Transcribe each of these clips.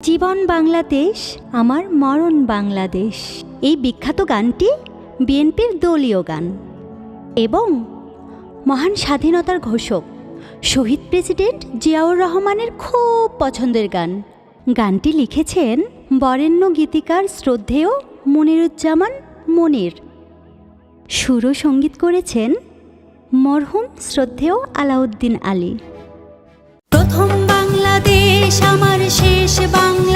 জীবন বাংলাদেশ, আমার মরণ বাংলাদেশ। এই বিখ্যাত গানটি বিএনপির দলীয় গান এবং মহান স্বাধীনতার ঘোষক, শহীদ প্রেসিডেন্ট জিয়াউর রহমানের খুব পছন্দের গান। গানটি লিখেছেন বরেণ্য গীতিকার শ্রদ্ধেয় মনিরুজ্জামান মনির। সুর সংগীত করেছেন মরহুম শ্রদ্ধেয় আলাউদ্দিন আলী। দেশ আমার শেষ বাংলা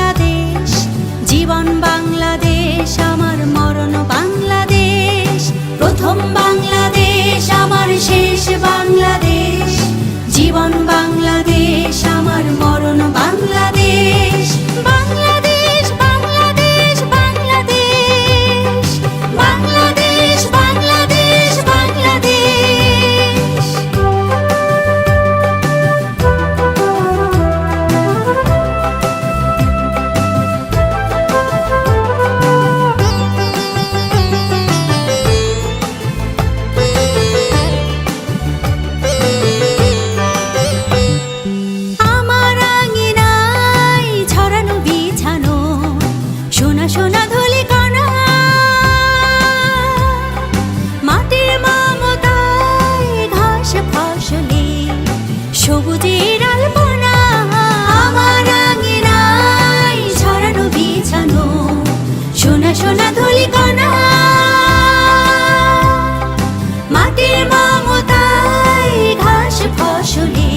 ফসলে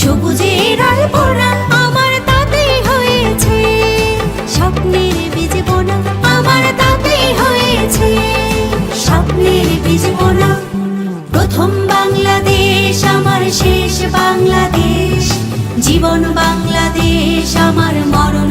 সবুজের আলপনা আমার তাতেই হয়েছে। স্বপ্নের বীজ বোনা আমার তাতেই হয়েছে। স্বপ্নের বীজ বোনা, প্রথম বাংলাদেশ, আমার শেষ বাংলাদেশ। জীবন বাংলাদেশ, আমার মরণ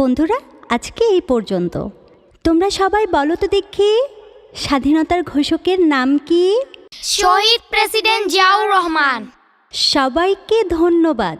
বন্ধুরা আজকে এই পর্যন্ত। তোমরা সবাই বলো তো দেখি স্বাধীনতার ঘোষকের নাম কি? শহীদ প্রেসিডেন্ট জিয়াউর রহমান। সবাইকে ধন্যবাদ।